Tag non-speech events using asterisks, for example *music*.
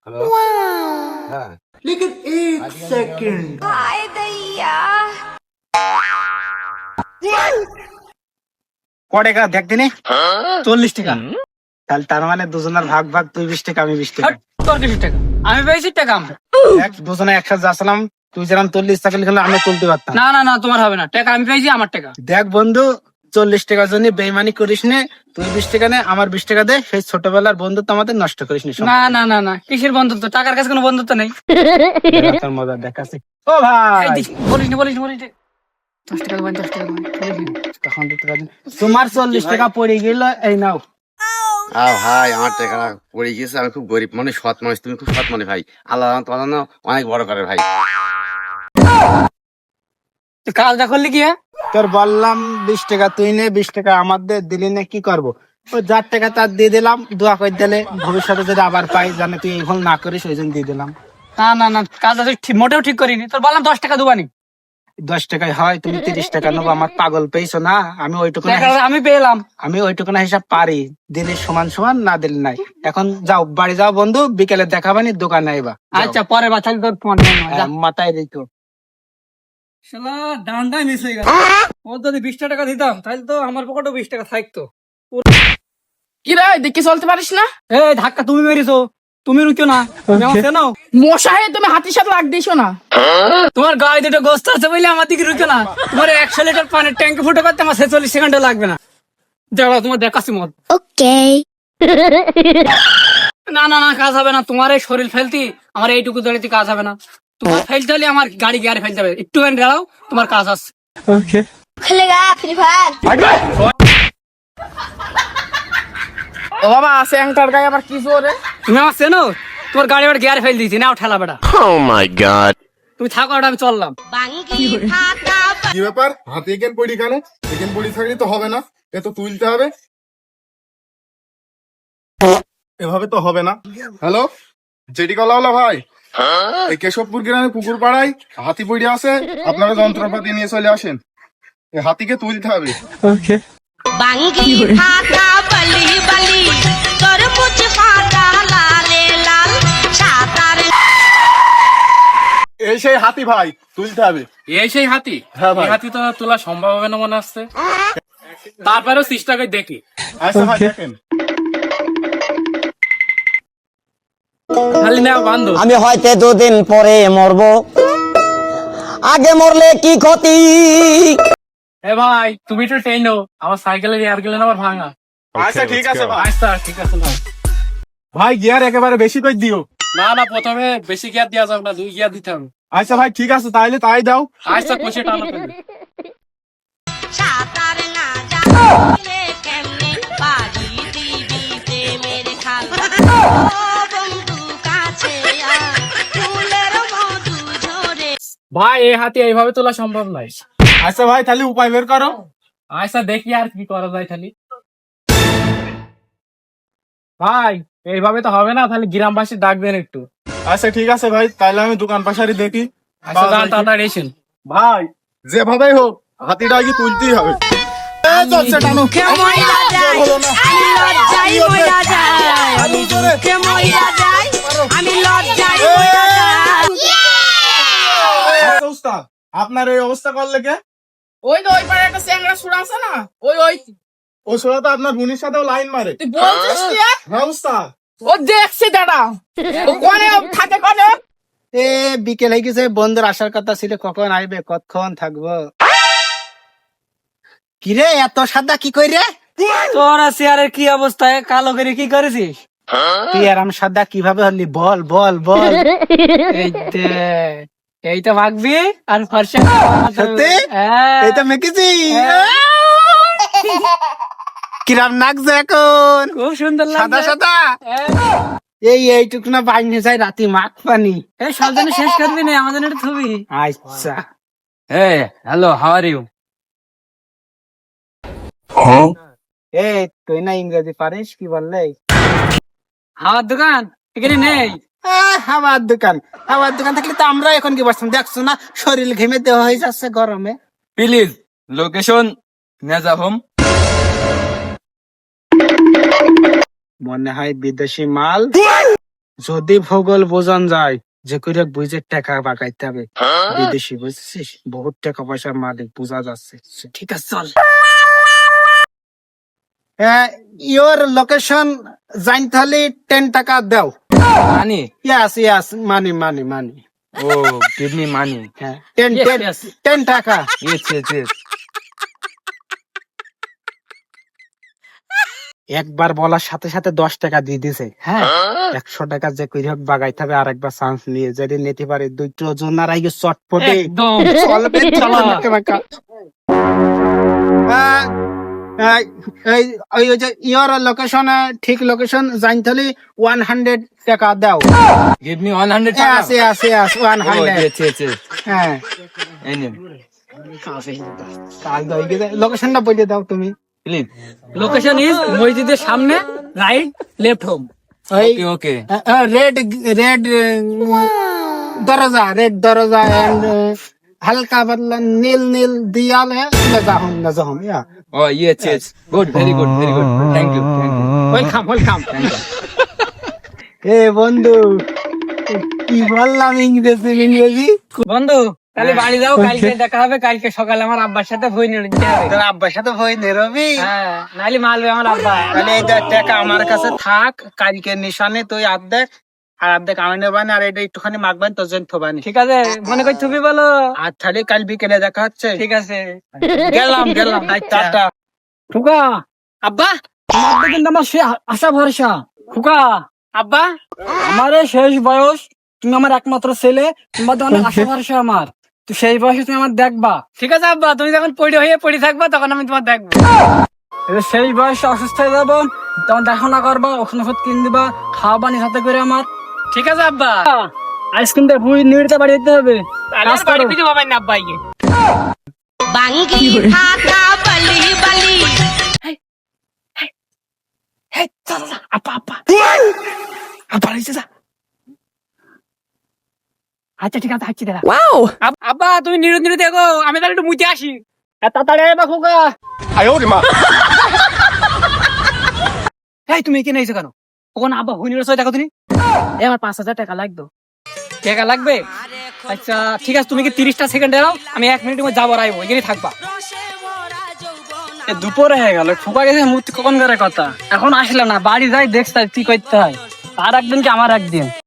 Hello हाँ लेकिन एक सेकंड ক টাকা দেখ দিনে চল্লিশ টাকা তাহলে তার মানে দুজনের ভাগ ভাগ তুই বিশ টাকা আমি বিশ টাকা হাট, তোর কিছু টাকা আমি পেয়েছি টাকা আমার এক দুজনে একসাথে যাচ্ছিলাম তুই যেরকম চল্লিশ টাকা লিখলে আমি তুলতে পারতাম না না না তোমার হবে না টাকা আমি পেয়েছি আমার টাকা দেখ বন্ধু চল্লিশ টাকার জন্য বেইমানি করিস নে তুই বিশ টাকা নে আমার বিশ টাকা দে সেই ছোটবেলার বন্ধুত্ব আমাদের নষ্ট করিস নি না না না না কিসের বন্ধুত্ব? টাকার কাছে কোনো বন্ধুত্ব নেই। তোর মজা দেখাচ্ছি। ও ভাই! বলিস না বলিস না বলিস। তোমার চল্লিশ টাকা পড়ে গেল এই নাও। ভাই আমার টাকা পড়ে গেছে আমি খুব গরিব মানুষ সৎ মানুষ তুমি খুব সৎ মানুষ ভাই। আল্লাহ তোমার অনেক বড় করে ভাই। তুই কাজটা করলি কি হ্যাঁ? তোর বললাম বিশ টাকা তুই নে বিশ টাকা আমার দিলি না কি করব? যার টাকা তার দিয়ে দিলাম দোয়া করে দিলে ভবিষ্যতে যদি আবার পাই জানে তুই এই ভুল না করিস ওই জন্য দিয়ে দিলাম। না না না কাজটা তুই ঠিক- মোটেও ঠিক করিনি। তোর বললাম দশ টাকা দুবানি। দশ টাকায় হয় তুমি তিরিশ টাকা নেব আমার পাগল পেয়েছ না? আমি ওইটুকু আমি পেলাম। আমি ওইটুকু না হিসাব পারি। দিলে সমান সমান না দিলে নাই। এখন যাও বাড়ি যাও বন্ধু বিকেলে দেখাবানি দোকানে আইবা। আচ্ছা পরে বা তাহলে তোর হ্যাঁ, মাথায় রেখো। শালা মিস হয়ে গেল। ও যদি বিশ টাকা দিতাম তাহলে তো আমার পকেটও বিশ টাকা থাকতো। কি রে দেখে চলতে পারিস না? এ ধাক্কা তুমি মেরেছো। তুমি রুকিও না। তুমি আমার চেনো মশা হয়ে তুমি হাতির সাথে লাগ দিছো না? তোমার গায়ে দুটো গোস্ত আছে বলে আমার দিকে রুকিও না। তোমার একশো লিটার পানির ট্যাঙ্কি ফুটে করতে আমার ছেচল্লিশ সেকেন্ড লাগবে না। দাঁড়াও তোমার দেখাচ্ছি মত না না না কাজ হবে না। তোমার এই শরীর ফেলতি আমার এইটুকু দাঁড়িয়ে কাজ হবে না। তোমার ফেল আমার গাড়ি গিয়ারে ফেল যাবে। একটু দাঁড়াও তোমার কাজ আছে। ওকে ফ্রি ফায়ার ও বাবা আছে কি জোরে তুমি গাড়ি গিয়ারে ফেল দিয়েছি। নাও ঠেলা বেটা। ও মাই গড তুমি থাকো আমি চললাম। কি ব্যাপার? হাতে এগেন পড়ি কেন? পড়ি থাকলে তো হবে না। এ তো তুলতে হবে। এভাবে তো হবে না। হ্যালো জেডি কলা ভাই। হ্যাঁ? এই কেশবপুর গ্রামে পুকুর পাড়ায় হাতি পড়ে আছে। আপনারা যন্ত্রপাতি নিয়ে চলে আসেন। হাতিকে তুলতে হবে। এই সেই হাতি ভাই তুলতে হবে। এই সেই হাতি? হ্যাঁ হাতি তো তোলা সম্ভব হবে না মনে আসছে তারপরেও চেষ্টা করে দেখি। আচ্ছা ভাই দেখেন। আমি হয়তো দুদিন পরে মরব। আগে মরলে কি ক্ষতি? এ ভাই তুমি টেনো আমার সাইকেলের এয়ার গেলেন আবার ভাঙা। আচ্ছা ঠিক আছে ভাই। আচ্ছা ঠিক আছে ভাই। ভাই গিয়ার একেবারে বেশি করে দিও। না না প্রথমে বেশি গিয়ার দেওয়া যাবে না দুই গিয়ার দিতে হবে। আচ্ছা ভাই ঠিক আছে তাইলে তাই দাও। আচ্ছা কষে টানো ভাই এই হাতি এইভাবে তোলা সম্ভব নয়। আচ্ছা ভাই তাহলে উপায় বের করো। আচ্ছা দেখি আর কি করা যায় খালি। ভাই এইভাবে তো হবে না তাহলে গ্রামবাসী ডাকবেন একটু। আচ্ছা ঠিক আছে ভাই তাহলে আমি দোকান পাশারি দেখি। আচ্ছা দাঁড়ান, তাড়াতাড়ি এসেন। ভাই যেভাবেই হোক হাতিটা আগে তুলতেই হবে। এই যাচ্ছে টানো। মইরা যায়। আমি লজ্জায়। কে আমি আচ্ছা, আপনার এই অবস্থা করলে কে? ওই তো ওই পারে একটা স্যাংরা সুর আছে না ওই ওই ও সোনা তো আপনার বোনের সাথেও লাইন মারে। তুই বলছিস কি? আর? হ্যাঁ উস্তাদ ও দেখছে দাঁড়া। ও কোনে থাকে কোনে এ বিকেল হয়ে গেছে বন্ধুর আসার কথা ছিল কখন আইবে কতক্ষণ থাকব? কিরে এত সাদা কি কই রে তোরা চেয়ারের কি অবস্থায় কালো করে কি করেছিস? তুই আর আমি সাদা কীভাবে হলি? বল বল বল। এই দে। এইটা মাখবি আর ফর্সা সত্যি? এইটা মেকেছি *laughs* কিরাম নাকছে এখন? খুব সুন্দর সাদা সাদা? হ্যাঁ। এই এইটুকু না বাইনে যায় রাতি মাখ পানি এই সব জন্য শেষ করবি না? আমাদের এটা ছবি। আচ্ছা। Hey, hello, how are you? এই তুই না ইংরেজি পারিস কি বললে? হাওয়ার দোকান? এখানে নেই। হাওয়ার দোকান। হাওয়ার দোকান থাকলে তো আমরা এখন কি বসতাম? দেখছ না? শরীর ঘেমে দেওয়া হয়ে যাচ্ছে গরমে। Please, location, Naza home. মনে হয় বিদেশি মাল। যদি ভূগোল বোঝান যায় যে করে বুঝে টাকা বাগাইতে হবে। বিদেশি বুঝছিস? বহুত টাকা পয়সার মালিক বোঝা যাচ্ছে। ঠিক আছে চল। ইয়োর লোকেশন জাইন তাহলে টেন টাকা দাও। মানি ইয়াস ইয়াস মানি মানি মানি ও মি মানি হ্যাঁ ten Yes, ten yes. Ten টাকা ইয়েস ইয়েস ইয়েস একবার বলার সাথে সাথে দশ টাকা দিয়ে দিছে হ্যাঁ? একশো টাকা যে কই হোক বাগাইতে হবে আর একবার চান্স নিয়ে যদি নিতে পারে দুইটো জনার আগে চটপটে। একদম। চলবে চলো। এই যে ইয়োর লোকেশন ঠিক লোকেশন জানতে হলে ওয়ান হান্ড্রেড টাকা দাও। গিভ মি 100 টাকা। আছে আছে আছে ওয়ান হান্ড্রেড হ্যাঁ। লোকেশনটা বলে দাও তুমি। প্লিজ লোকেশন ইজ মসজিদের সামনে right left home okay okay red red দরজা রেড দরজা এন্ড হালকা পাতলা নীল নীল দিয়ালে yeah. O yes yes good very good very good thank you welcome welcome এ বন্ধু কি বললাম ইংরেজি ইংরেজি বন্ধু তাহলে বাড়ি যাও হ্যাঁ। কালকে দেখা হবে কালকে সকালে আমার আব্বার সাথে বই নিতে তোর আব্বার সাথে বই নেরবি হ্যাঁ নাহলে মালবে আমার আব্বা তাহলে এই টাকা আমার কাছে থাক কালকে নিশানে তুই আর্ধেক আর নেবানি আর এটা একটুখানি মাখবেন তোর জন্য থবানি। ঠিক আছে মনে করি তুমি বলো। আর তাহলে কাল বিকেলে দেখা হচ্ছে। ঠিক আছে। গেলাম গেলাম। টাটা খুকা আব্বা! দিকে কিন্তু আমার সে আশা ভরসা। খুকা আব্বা! আমার শেষ বয়স তুমি আমার একমাত্র ছেলে তোমার তো অনেক আশা ভরসা আমার। তো সেই বয়সে তুমি আমার দেখবা। ঠিক আছে আব্বা। তুমি যখন পড়ে হয়ে পড়ে থাকবা তখন আমি তোমার দেখব। সেই বয়সে অসুস্থ হয়ে যাব তখন দেখাশোনা করবা ওষুধ ওষুধ কিন দিবা খাওয়াবা নি সাথে করে আমার। ঠিক আছে আব্বা। আইসক্রিম দিয়ে ভুই নিড়তে বাড়ি যেতে হবে। কাজ করো। কিছু পাবেন না আব্বাইকে বাঙ্গি থাকা বলি? বলি আপা আপা আপা রয়েছে যা আচ্ছা ঠিক আছে হাঁচি দেখা আব- আব্বা তুমি নিরু নিরু দেখো আমি তাহলে একটু মুতে আসি। তাড়াতাড়ি আয় বা খোকা। এই তুমি এখানে এসে কেন? ওখানে আব্বা হুই নিরু দেখো তুমি? এ, আমার পাঁচ হাজার টাকা লাগতো টাকা লাগবে? আচ্ছা ঠিক আছে, তুমি কি তিরিশটা সেকেন্ড দাও, আমি এক মিনিটের মধ্যে যাব, রাইবো এখানে থাকবা। দুপুরে হয়ে গেল ফুকা গেছে মূর্তি কখন করে কথা? এখন আসলে না, বাড়ি যাই দেখতে কি করতে হয়। আর একদিন কি আমার একদিন?